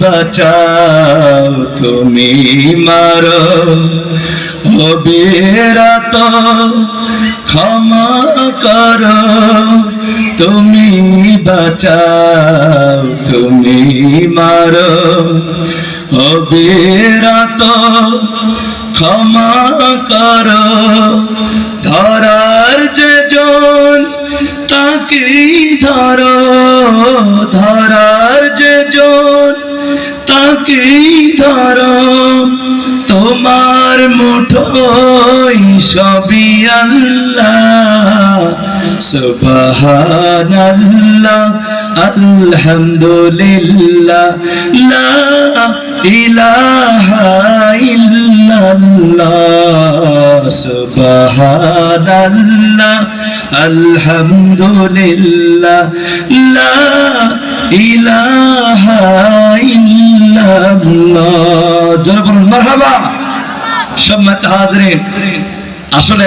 বাঁচাও, তুমি মারো। অবিরত ক্ষমা করো। তুমি বাঁচাও, তুমি মারো। অবিরত ক্ষমা করো। ধরার যে জন, তাকেই ধরো। জন তাকেই ধরো? তোমার মুঠোই সবই আল্লাহ। সুবহানাল্লাহ, আলহামদুলিল্লাহ, লা ইলাহা ইল্লাল্লাহ। সুবহানাল্লাহ, আলহামদুলিল্লাহ, লা ইলাহা মারহাবা সম্মানিত হাজরিন আসলে